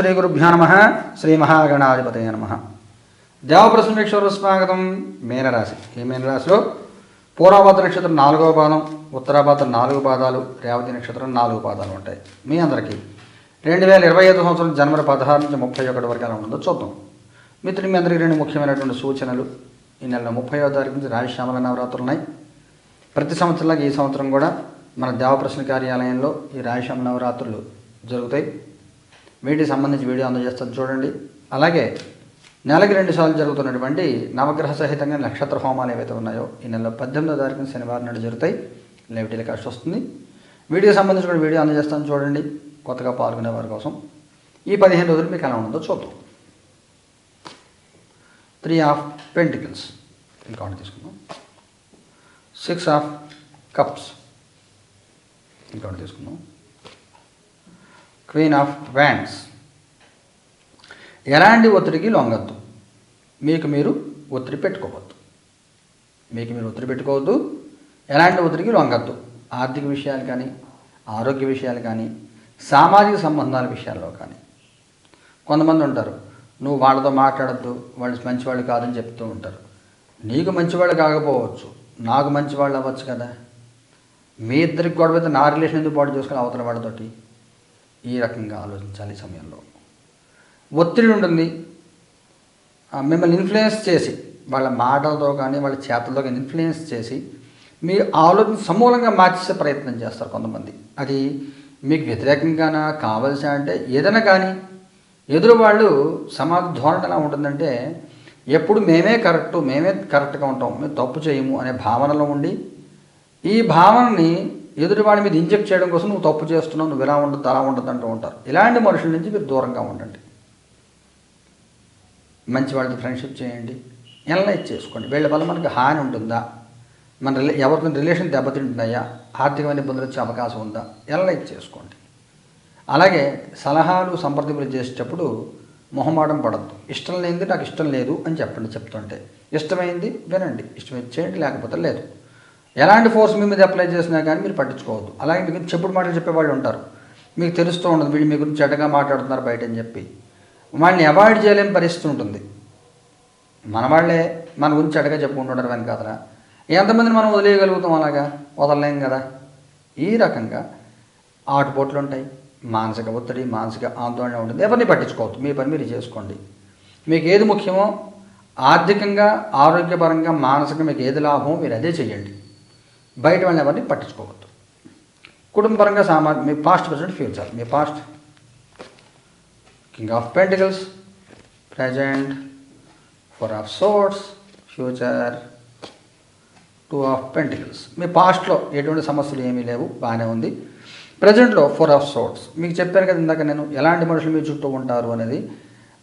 శ్రీ గురుభ్యో నమ శ్రీ మహాగణాధిపతయ నమ. దేవప్రసమేశ్వర స్వాగతం మీనరాశి. ఈ మీనరాశిలో? పూర్వపాత నక్షత్రం నాలుగవ పాదం ఉత్తరాభాత నాలుగు పాదాలు రేవతి నక్షత్రం నాలుగు పాదాలు ఉంటాయి. మీ అందరికీ రెండు వేల ఇరవై ఐదు సంవత్సరం జనవరి పదహారు నుంచి ముప్పై ఒకటి వరకు ఎలా ఉంటుందో చూద్దాం. మిత్రులు మీ అందరికీ రెండు ముఖ్యమైనటువంటి సూచనలు. ఈ నెల ముప్పై తారీఖు నుంచి రాజశ్యామల నవరాత్రులు ఉన్నాయి. ప్రతి సంవత్సరంలాగా ఈ సంవత్సరం కూడా మన దేవప్రశ్న కార్యాలయంలో ఈ రాజశ్యామ నవరాత్రులు జరుగుతాయి. వీటికి సంబంధించి వీడియో అందజేస్తాను. చూడండి. అలాగే నెలకి రెండు సార్లు జరుగుతున్నటువంటి నవగ్రహ సహితంగా నక్షత్ర హోమాలు ఏవైతే ఉన్నాయో ఈ నెలలో పద్దెనిమిదో తారీఖున శనివారం నాడు జరుగుతాయి. లైవ్ టెలికాస్ట్ వస్తుంది. వీడియో సంబంధించి కూడా వీడియో అందజేస్తాను. చూడండి. కొత్తగా పాల్గొనే వారి కోసం. ఈ పదిహేను రోజులు మీకు ఎలా ఉంటుందో చూద్దాం. Three of pentacles. ఇంకౌంట్ తీసుకుందాం. Six of cups. ఇంకౌంట్ తీసుకుందాం. క్వీన్ ఆఫ్ వ్యాండ్స్ ఎలాంటి ఒత్తిడికి లొంగద్దు. మీకు మీరు ఒత్తిడి పెట్టుకోవద్దు. మీకు మీరు ఒత్తిడి పెట్టుకోవద్దు. ఎలాంటి ఒత్తిడికి లొంగద్దు. ఆర్థిక విషయాలు కానీ ఆరోగ్య విషయాలు కానీ సామాజిక సంబంధాల విషయాల్లో కానీ. కొంతమంది ఉంటారు నువ్వు వాళ్ళతో మాట్లాడద్దు. వాళ్ళు మంచివాళ్ళు కాదని చెప్తూ ఉంటారు. నీకు మంచివాళ్ళు కాకపోవచ్చు. నాకు మంచివాళ్ళు అవ్వచ్చు కదా. మీ ఇద్దరికి గొడవ అయితే నా రిలేషన్ ఎందుకు పాటు చేసుకుని అవతల వాళ్ళతోటి? ఈ రకంగా ఆలోచించాలి ఈ సమయంలో. ఒత్తిడి ఉంటుంది. మిమ్మల్ని ఇన్ఫ్లుయెన్స్ చేసి వాళ్ళ మాటలతో కానీ వాళ్ళ చేతలతో కానీ ఇన్ఫ్లుయెన్స్ చేసి మీరు ఆలోచన సమూలంగా మార్చేసే ప్రయత్నం చేస్తారు కొంతమంది. అది మీకు వ్యతిరేకంగానా కావలసిన అంటే ఏదైనా కానీ ఎదురు వాళ్ళు సమాజ ధోరణి ఎలా ఉంటుందంటే ఎప్పుడు మేమే కరెక్ట్ మేమే కరెక్ట్గా ఉంటాం మేము తప్పు చేయము అనే భావనలో ఉండి ఈ భావనని ఎదుటివాడి మీద ఇంజెక్ట్ చేయడం కోసం నువ్వు తప్పు చేస్తున్నావు నువ్వు ఇలా ఉండదు అలా ఉండదు అంటూ ఉంటారు. ఇలాంటి మనుషుల నుంచి మీరు దూరంగా ఉండండి. మంచి వాళ్ళతో ఫ్రెండ్షిప్ చేయండి. ఎనలైజ్ చేసుకోండి. వీళ్ళ వల్ల మనకి హాని ఉంటుందా? మన రిలే ఎవరితో రిలేషన్ దెబ్బతింటున్నాయా ఆర్థికమైన ఇబ్బందులు వచ్చే అవకాశం ఉందా? ఎనలైజ్ చేసుకోండి. అలాగే సలహాలు సంప్రదింపులు చేసేటప్పుడు మొహమాటం పడద్దు. ఇష్టం లేనిది నాకు ఇష్టం లేదు అని చెప్పండి చెప్తుంటే. ఇష్టమైంది వినండి. ఇష్టమైంది చేయండి లేకపోతే లేదు. ఎలాంటి ఫోర్స్ మీ మీద అప్లై చేసినా కానీ మీరు పట్టించుకోవద్దు. అలాగే మీకు చెప్పుడు మాటలు చెప్పేవాళ్ళు ఉంటారు. మీకు తెలుస్తూ ఉండదు వీళ్ళు మీ గురించి చెడ్డగా మాట్లాడుతున్నారు బయట అని చెప్పి. వాళ్ళని అవాయిడ్ చేయలేని పరిస్థితి ఉంటుంది. మన వాళ్ళే మన గురించి చెడ్డగా చెప్పుకుంటుంటారు వెనకాతల. ఎంతమందిని మనం వదిలేయగలుగుతాం అలాగా? వదలలేం కదా? ఈ రకంగా ఆటుపోట్లు ఉంటాయి. మానసిక ఒత్తిడి మానసిక ఆందోళన ఉంటుంది. ఎవరిని పట్టించుకోవద్దు. మీ పని మీరు చేసుకోండి. మీకు ఏది ముఖ్యమో ఆర్థికంగా ఆరోగ్యపరంగా మానసికంగా మీకు ఏది లాభమో మీరు అదే చేయండి బయట వాళ్ళని ఎవరిని పట్టించుకోవద్దు కుటుంబపరంగా సామా మీ past present future me past king of pentacles present four of swords future two of pentacles మీ పాస్ట్లో ఎటువంటి సమస్యలు ఏమీ లేవు బాగానే ఉంది. ప్రజెంట్లో ఫోర్ ఆఫ్ సోర్ట్స్ మీకు చెప్పాను కదా ఇందాక నేను ఎలాంటి మనుషులు మీ చుట్టూ ఉంటారు అనేది.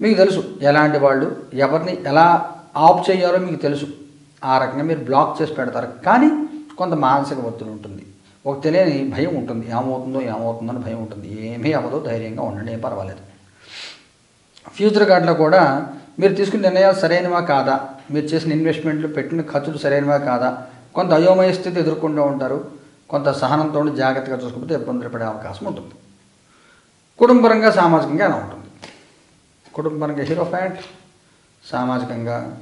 మీకు తెలుసు ఎలాంటి వాళ్ళు ఎవరిని ఎలా ఆఫ్ చేయాలో మీకు తెలుసు. ఆ రకంగా మీరు బ్లాక్ చేసి పెడతారు. కానీ కొంత మానసిక ఒత్తిడి ఉంటుంది. ఒక తెలియని భయం ఉంటుంది. ఏమవుతుందో ఏమవుతుందో అని భయం ఉంటుంది. ఏమీ అవ్వదో ధైర్యంగా ఉండండి ఏం పర్వాలేదు. ఫ్యూచర్ కార్డులో కూడా మీరు తీసుకున్న నిర్ణయాలు సరైనవా కాదా? మీరు చేసిన ఇన్వెస్ట్మెంట్లు పెట్టిన ఖర్చులు సరైనవా కాదా? కొంత అయోమయ స్థితి ఎదుర్కొంటూ ఉంటారు. కొంత సహనంతో జాగ్రత్తగా చూసుకుంటే ఇబ్బందులు పడే అవకాశం ఉంటుంది. కుటుంబరంగా సామాజికంగా ఎలా ఉంటుంది? కుటుంబరంగా హీరో ఫ్యాంట్ సామాజికంగా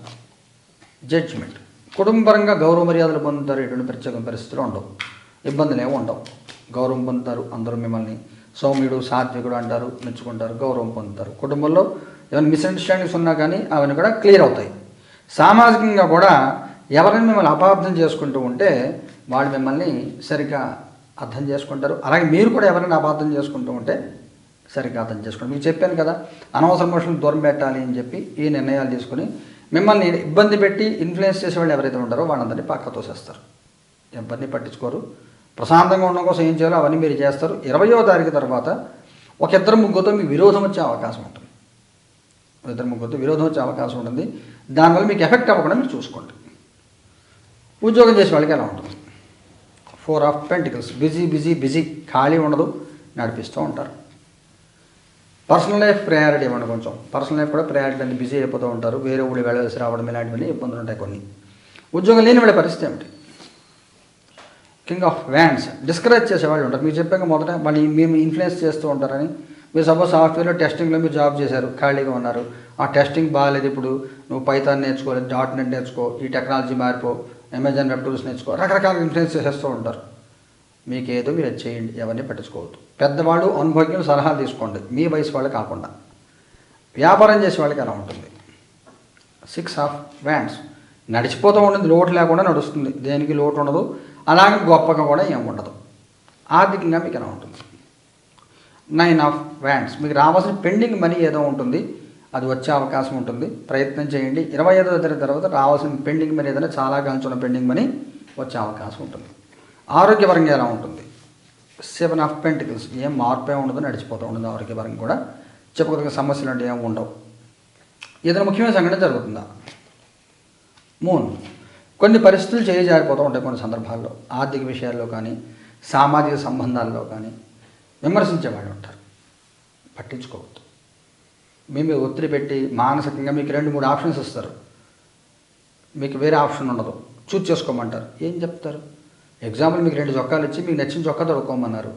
జడ్జిమెంట్. కుటుంబరంగా గౌరవ మర్యాదలు పొందుతారు ఎటువంటి ప్రత్యేక పరిస్థితులు ఉండవు. ఇబ్బందులు ఏమి ఉండవు. గౌరవం పొందుతారు అందరూ మిమ్మల్ని సౌమ్యుడు సాత్వికుడు అంటారు మెచ్చుకుంటారు గౌరవం పొందుతారు. కుటుంబంలో ఏమైనా మిస్అండర్స్టాండింగ్స్ ఉన్నా కానీ అవన్నీ కూడా క్లియర్ అవుతాయి. సామాజికంగా కూడా ఎవరైనా మిమ్మల్ని అపార్థం చేసుకుంటూ ఉంటే వాళ్ళు మిమ్మల్ని సరిగ్గా అర్థం చేసుకుంటారు. అలాగే మీరు కూడా ఎవరైనా అపార్థం చేసుకుంటూ ఉంటే సరిగ్గా అర్థం చేసుకోండి. మీకు చెప్పాను కదా అనవసర మనుషులను దూరం పెట్టాలి అని చెప్పి ఈ నిర్ణయాలు తీసుకుని మిమ్మల్ని ఇబ్బంది పెట్టి ఇన్ఫ్లుయెన్స్ చేసే వాళ్ళు ఎవరైతే ఉంటారో వాళ్ళందరినీ పక్క తోసేస్తారు. ఇబ్బంది పట్టించుకోరు. ప్రశాంతంగా ఉండడం కోసం ఏం చేయాలో అవన్నీ మీరు చేస్తారు. ఇరవయో తారీఖు తర్వాత ఒక ఇద్దరు ముగ్గురితో మీకు విరోధం వచ్చే అవకాశం ఉంటుంది. ఒక ఇద్దరు ముగ్గురితో విరోధం వచ్చే అవకాశం ఉంటుంది. దానివల్ల మీకు ఎఫెక్ట్ అవ్వకుండా మీరు చూసుకోండి. ఉద్యోగం చేసే వాళ్ళకి ఎలా ఉంటుంది? Four of pentacles busy busy busy ఖాళీ ఉండదు. నడిపిస్తూ ఉంటారు. పర్సనల్ లైఫ్ ప్రయారిటీ ఇవ్వండి కొంచెం? పర్సనల్ లైఫ్ కూడా ప్రయారిటీ అని బిజీ అయిపోతూ ఉంటారు వేరే ఊళ్ళు వెళ్ళాల్సి రావడం ఇలాంటివన్నీ ఇబ్బందులు ఉంటాయి కొన్ని. ఉద్యోగం లేని వాళ్ళ పరిస్థితి ఏమిటి? కింగ్ ఆఫ్ వ్యాండ్స్ డిస్కరేజ్ చేసేవాళ్ళు ఉంటారు. మీరు చెప్పాక మొదట వాళ్ళు మేము ఇన్ఫ్లుయెన్స్ చేస్తూ ఉంటారని. మీరు సపోజ్ సాఫ్ట్వేర్లో టెస్టింగ్లో మీరు జాబ్ చేశారు ఖాళీగా ఉన్నారు. ఆ టెస్టింగ్ బాగాలేదు ఇప్పుడు. నువ్వు పైథాన్ నేర్చుకో డాట్ నెట్ నేర్చుకో ఈ టెక్నాలజీ మారిపో అమెజాన్ వెబ్ టూల్స్ నేర్చుకో రకరకాల ఇన్ఫ్లుయెన్స్ చేస్తూ ఉంటారు. మీకేదో మీరు అది చేయండి ఎవరిని పట్టించుకోవద్దు. పెద్దవాళ్ళు అనుభవజ్ఞులు సలహాలు తీసుకోండి మీ వయసు వాళ్ళు కాకుండా. వ్యాపారం చేసే వాళ్ళకి ఎలా ఉంటుంది. సిక్స్ ఆఫ్ వ్యాండ్స్ నడిచిపోతూ ఉంటుంది లోటు లేకుండా నడుస్తుంది. దేనికి లోటు ఉండదు అలాగే గొప్పగా కూడా ఏమి ఉండదు. ఆర్థికంగా మీకు ఎలా ఉంటుంది? నైన్ ఆఫ్ వ్యాండ్స్ మీకు రావాల్సిన పెండింగ్ మనీ ఏదో ఉంటుంది అది వచ్చే అవకాశం ఉంటుంది. ప్రయత్నం చేయండి. ఇరవై ఐదో తరగతి తర్వాత రావాల్సిన పెండింగ్ మనీ ఏదైనా చాలా కాల్చున్న పెండింగ్ మనీ వచ్చే అవకాశం ఉంటుంది. ఆరోగ్యపరంగా ఎలా ఉంటుంది? సెవెన్ ఆఫ్ పెంటికల్స్ ఏం మార్పే ఉండదు నడిచిపోతూ ఉండదు ఆరోగ్యపరంగా కూడా. చెప్పుకోదగిన సమస్యలు అంటే ఏమి ఉండవు. ఏదైనా ముఖ్యమైన సంఘటన జరుగుతుందా? మూన్ కొన్ని పరిస్థితులు చేయజారిపోతూ ఉంటాయి కొన్ని సందర్భాల్లో. ఆర్థిక విషయాల్లో కానీ సామాజిక సంబంధాల్లో కానీ. విమర్శించే వాళ్ళు ఉంటారు. పట్టించుకోవద్దు. మీ మీద ఒత్తిడి పెట్టి మానసికంగా మీకు రెండు మూడు ఆప్షన్స్ ఇస్తారు. మీకు వేరే ఆప్షన్ ఉండదు. చూస్ చేసుకోమంటారు. ఏం చెప్తారు? ఎగ్జాంపుల్ మీకు రెండు చొక్కాలు ఇచ్చి మీకు నచ్చిన చొక్కా తొడుక్కోమన్నారు.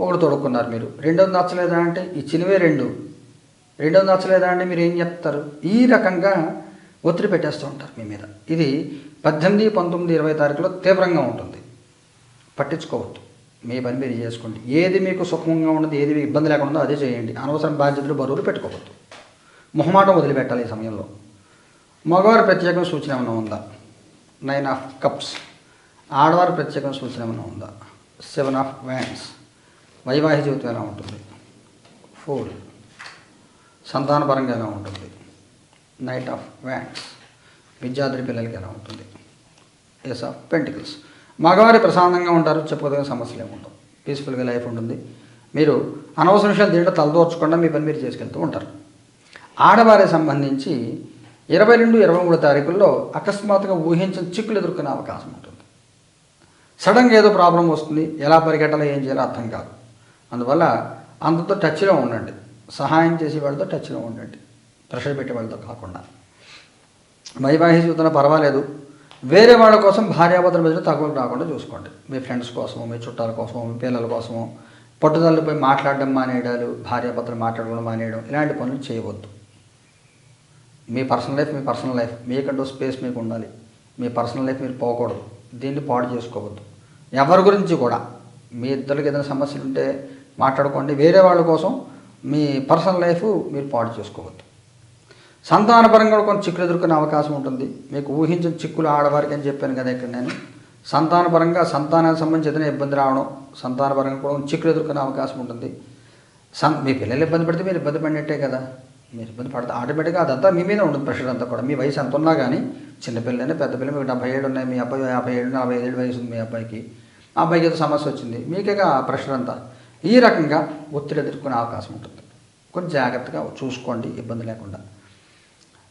ఒకటి తొడుక్కున్నారు మీరు. రెండోది నచ్చలేదా అంటే ఇచ్చినవే రెండు. రెండోది నచ్చలేదా అంటే మీరు ఏం చెప్తారు? ఈ రకంగా ఒత్తిడి పెట్టేస్తూ ఉంటారు మీ మీద. ఇది పద్దెనిమిది పంతొమ్మిది ఇరవై తారీఖులో తీవ్రంగా ఉంటుంది. పట్టించుకోవద్దు. మీ పని మీరు చేసుకోండి. ఏది మీకు సుఖంగా ఉన్నది ఏది మీకు ఇబ్బంది లేకుండా ఉందో అదే చేయండి. అనవసరం బాధ్యతలు బరువులు పెట్టుకోవద్దు. మొహమాటం వదిలిపెట్టాలి ఈ సమయంలో. మగవారి ప్రత్యేకమైన సూచన ఏమైనా ఉందా? నైన్ ఆఫ్ కప్స్ ఆడవారు ప్రత్యేకమైన సూచన ఏమైనా ఉందా? సెవెన్ ఆఫ్ వ్యాండ్స్ వైవాహిక జీవితం ఎలా ఉంటుంది? ఫోర్ సంతానపరంగా ఎలా ఉంటుంది? నైట్ ఆఫ్ వ్యాండ్స్ విద్యార్థి పిల్లలకి ఎలా ఉంటుంది? ఎస్ ఆఫ్ పెంటికల్స్ మగవారి ప్రశాంతంగా ఉంటారు చెప్పుకోదగిన సమస్యలు ఏమి పీస్ఫుల్గా లైఫ్ ఉంటుంది. మీరు అనవసర విషయాలు దీంట్లో తలదోర్చకుండా మీ పని మీరు చేసుకెళ్తూ ఉంటారు. ఆడవారికి సంబంధించి ఇరవై రెండు ఇరవై మూడు తారీఖుల్లో అకస్మాత్తుగా ఊహించిన చిక్కులు ఎదుర్కొనే అవకాశం ఉంటుంది. సడన్గా ఏదో ప్రాబ్లం వస్తుంది ఎలా పరిగెట్టాలో ఏం చేయాలో అర్థం కాదు. అందువల్ల అందరితో టచ్లో ఉండండి. సహాయం చేసే వాళ్ళతో టచ్లో ఉండండి. ప్రెషర్ పెట్టే వాళ్ళతో కాకుండా. వైవాహిక జీవితంలో పర్వాలేదు. వేరే వాళ్ళ కోసం భార్యాభర్తల మధ్యలో తగులు రాకుండా చూసుకోండి. మీ ఫ్రెండ్స్ కోసము మీ చుట్టాల కోసము మీ పిల్లల కోసము పట్టుదలలు పోయి మాట్లాడడం మానేయడాలు భార్యాభర్తలు మాట్లాడడం మానేయడం ఇలాంటి పనులు చేయవద్దు. మీ పర్సనల్ లైఫ్ మీ పర్సనల్ లైఫ్. మీకంటూ స్పేస్ మీకు ఉండాలి. మీ పర్సనల్ లైఫ్ మీరు పోకూడదు. దీన్ని పాడు చేసుకోవద్దు. ఎవరి గురించి కూడా మీ ఇద్దరికి ఏదైనా సమస్యలు ఉంటే మాట్లాడుకోండి. వేరే వాళ్ళ కోసం మీ పర్సనల్ లైఫ్ మీరు పాడు చేసుకోవద్దు. సంతానపరంగా కూడా కొంచెం చిక్కులు ఎదుర్కొనే అవకాశం ఉంటుంది. మీకు ఊహించిన చిక్కులు ఆడవారికి అని చెప్పాను కదా ఇక్కడ నేను. సంతానపరంగా సంతానానికి సంబంధించి ఏదైనా ఇబ్బంది రావడం సంతానపరంగా కూడా కొంచెం చిక్కులు ఎదుర్కొనే అవకాశం ఉంటుంది. సం మీ పిల్లలు ఇబ్బంది పడితే మీరు ఇబ్బంది పడినట్టే కదా. మీరు ఇబ్బంది పడితే ఆటోమేటిక్గా అదంతా మీ మీద ఉంటుంది ప్రెషర్ అంతా కూడా. మీ వయసు ఎంత ఉన్నా కానీ చిన్నపిల్లనే పెద్ద పిల్లలు మీకు డెబ్బై ఏడు ఉన్నాయి మీ అబ్బాయి యాభై ఏడు నలభై ఏడు వయసు ఉంది మీ అబ్బాయికి. ఆ అబ్బాయికి ఏదో సమస్య వచ్చింది. మీకేగా ప్రెషర్ అంతా. ఈ రకంగా ఒత్తిడి ఎదుర్కొనే అవకాశం ఉంటుంది. కొంచెం జాగ్రత్తగా చూసుకోండి ఇబ్బంది లేకుండా.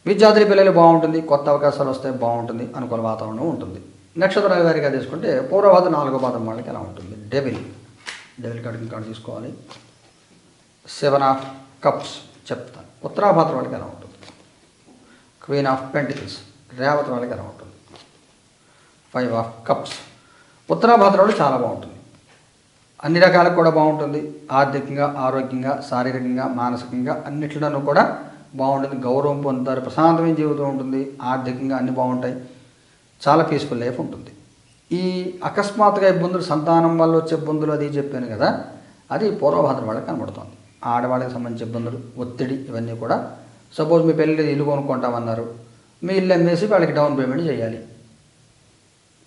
విద్యార్థుల పిల్లలు బాగుంటుంది కొత్త అవకాశాలు వస్తే బాగుంటుంది అనుకూల వాతావరణం ఉంటుంది. నక్షత్ర వారిగా తీసుకుంటే పూర్వవాదం నాలుగో పాదం వాళ్ళకి ఎలా ఉంటుంది? డెవిల్. డెవిల్ కార్డు ఇంకా తీసుకోవాలి. సెవెన్ ఆఫ్ కప్స్ చెప్తాను. ఉత్తరాభాద్ర వాళ్ళకి ఎలా ఉంటుంది? Queen of pentacles. రేవతి వాళ్ళకి ఎలా ఉంటుంది? ఫైవ్ ఆఫ్ కప్స్ ఉత్తరాభాద్ర వాళ్ళు చాలా బాగుంటుంది. అన్ని రకాలకు కూడా బాగుంటుంది. ఆర్థికంగా ఆరోగ్యంగా శారీరకంగా మానసికంగా అన్నిట్లోనూ కూడా బాగుంటుంది. గౌరవం పొందుతారు. ప్రశాంతమైన జీవితం ఉంటుంది. ఆర్థికంగా అన్ని బాగుంటాయి. చాలా పీస్ఫుల్ లైఫ్ ఉంటుంది. ఈ అకస్మాత్తుగా ఇబ్బందులు సంతానం వల్ల వచ్చే ఇబ్బందులు అది చెప్పాను కదా అది పూర్వభద్రం వాళ్ళకి కనబడుతుంది. ఆడవాళ్ళకి సంబంధించి ఇబ్బందులు ఒత్తిడి ఇవన్నీ కూడా. సపోజ్ మీ పెళ్ళి ఇల్లు కొనుక్కుంటామన్నారు. మీ ఇల్లు అమ్మేసి వాళ్ళకి డౌన్ పేమెంట్ చేయాలి.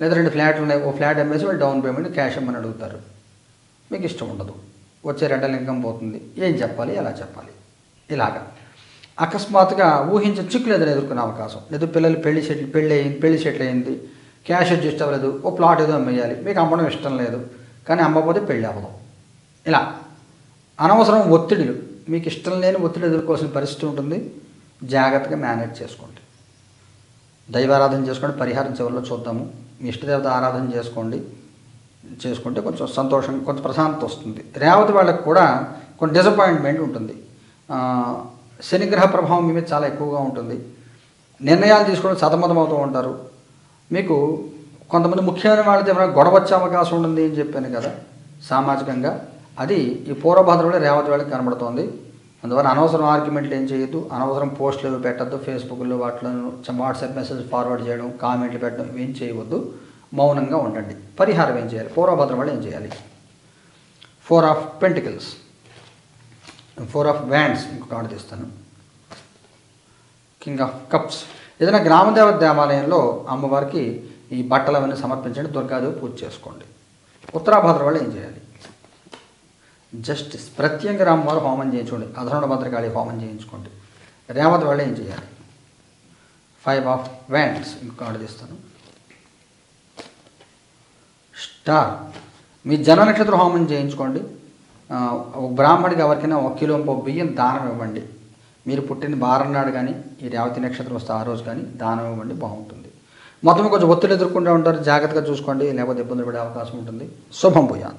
లేదా రెండు ఫ్లాట్లు ఉన్నాయి ఓ ఫ్లాట్ అమ్మేసి వాళ్ళు డౌన్ పేమెంట్ క్యాష్ ఇమ్మని అడుగుతారు. మీకు ఇష్టం ఉండదు. వచ్చే రెండల ఇన్కమ్ పోతుంది. ఏం చెప్పాలి? ఎలా చెప్పాలి? ఇలాగా. అకస్మాత్తుగా ఊహించే చిక్కులు ఎదురు ఎదుర్కొనే అవకాశం. లేదు పిల్లలు పెళ్ళి సెటిల్ పెళ్ళి అయింది పెళ్ళి సెటిల్ అయింది. క్యాష్ అడ్జస్ట్ అవ్వలేదు. ఓ ప్లాట్ ఏదో అమ్మేయాలి. మీకు అమ్మడం ఇష్టం లేదు. కానీ అమ్మకపోతే పెళ్ళి అవ్వదు. ఇలా. అనవసరం ఒత్తిడిలు. మీకు ఇష్టం లేని ఒత్తిడి ఎదుర్కోవాల్సిన పరిస్థితి ఉంటుంది. జాగ్రత్తగా మేనేజ్ చేసుకోండి. దైవారాధన చేసుకోండి పరిహారం చివరిలో చూద్దాము. మీ ఇష్టదేవత ఆరాధన చేసుకోండి చేసుకుంటే కొంచెం సంతోషం కొంచెం ప్రశాంతత వస్తుంది. రేవతి వాళ్ళకి కూడా కొన్ని డిసప్పాయింట్మెంట్ ఉంటుంది. శనిగ్రహ ప్రభావం మీ మీద చాలా ఎక్కువగా ఉంటుంది. నిర్ణయాలు తీసుకోవడం సతమతమవుతూ ఉంటారు. మీకు కొంతమంది ముఖ్యమైన వాళ్ళతో ఏమైనా గొడవ వచ్చే అవకాశం ఉంటుంది అని చెప్పాను కదా సామాజికంగా. అది ఈ పూర్వభద్రంలో రేవతి వాళ్ళకి కనబడుతోంది. అందువల్ల అనవసరం ఆర్గ్యుమెంట్లు ఏం చేయొద్దు. అనవసరం పోస్టులు ఏవి పెట్టద్దు. ఫేస్బుక్లో వాటిలో వాట్సాప్ మెసేజ్ ఫార్వర్డ్ చేయడం కామెంట్లు పెట్టడం ఏం చేయవద్దు. మౌనంగా ఉండండి. పరిహారం ఏం చేయాలి? పూర్వభద్రం వాళ్ళు ఏం చేయాలి? Four of pentacles four of wands ఇంకొక ఆర్డర్ తీస్తాను. కింగ్ ఆఫ్ కప్స్ ఏదైనా గ్రామదేవత దేవాలయంలో అమ్మవారికి ఈ బట్టలు అవన్నీ సమర్పించండి. దుర్గాదేవి పూజ చేసుకోండి. ఉత్తరాభద్ర వాళ్ళు ఏం చేయాలి? జస్టిస్ ప్రత్యేక రామవారు హోమం చేయించుకోండి. అధరుణ భద్రకాళి హోమం చేయించుకోండి. రేవతి వాళ్ళు ఏం చేయాలి? ఫైవ్ ఆఫ్ వ్యాండ్స్ ఇంకొక కార్డు తీస్తాను. స్టార్ మీ జన నక్షత్ర హోమం చేయించుకోండి. ఒక బ్రాహ్మడికి ఎవరికైనా ఒక కిలో బియ్యం దానం ఇవ్వండి. మీరు పుట్టిన వారం నాడు కానీ ఈ రేవతి నక్షత్రం వస్తే ఆ రోజు కానీ దానం ఇవ్వండి బాగుంటుంది. మొత్తం కొంచెం ఒత్తిడి ఎదుర్కొంటూ ఉంటారు జాగ్రత్తగా చూసుకోండి లేకపోతే ఇబ్బందులు పడే అవకాశం ఉంటుంది. శుభం పోయాంత